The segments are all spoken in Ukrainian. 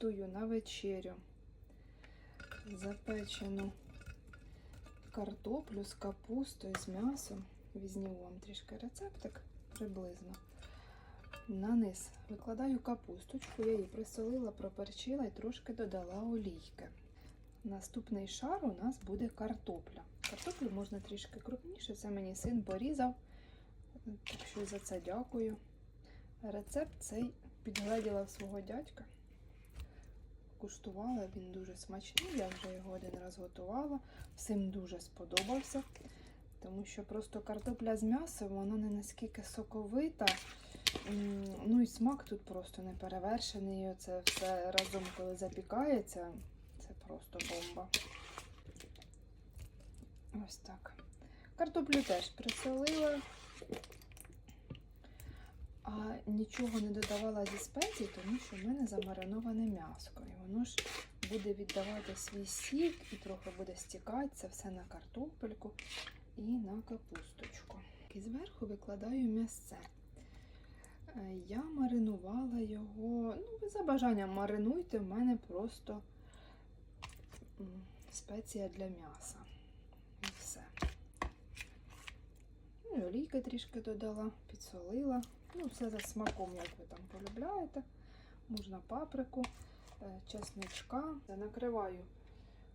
готую на вечерю запечену картоплю з капустою, з м'ясом. Вам трішки рецептик приблизно. На низ викладаю капусточку, я її присолила, проперчила і трошки додала олійки. Наступний шар у нас буде картопля. Картоплю можна трішки крупніше, це мені син порізав. Так що за це дякую. Рецепт цей підгледіла свого дядька. Куштувала, він дуже смачний, я вже його один раз готувала. Всім дуже сподобався, тому що просто картопля з м'ясом, вона не наскільки соковита. Ну і смак тут просто не перевершений. І Оце все разом, коли запікається, це просто бомба. Ось так. Картоплю теж присолила, нічого не додавала зі спецій, тому що в мене замариноване м'яско. І воно ж буде віддавати свій сік і трохи буде стікатися все на картопельку і на капусточку. І зверху викладаю м'ясце. Е, Я маринувала його, ну, ви за бажанням маринуйте, в мене просто спеція для м'яса. І все. Ну, і олійки трішки додала, підсолила. Ну, все за смаком, як ви там полюбляєте. Можна паприку, е, чесничка. Накриваю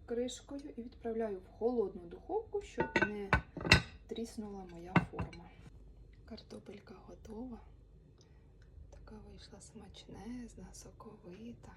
кришкою і відправляю в холодну духовку, щоб не тріснула моя форма. Картопелька готова. Така вийшла смачнезна, соковита.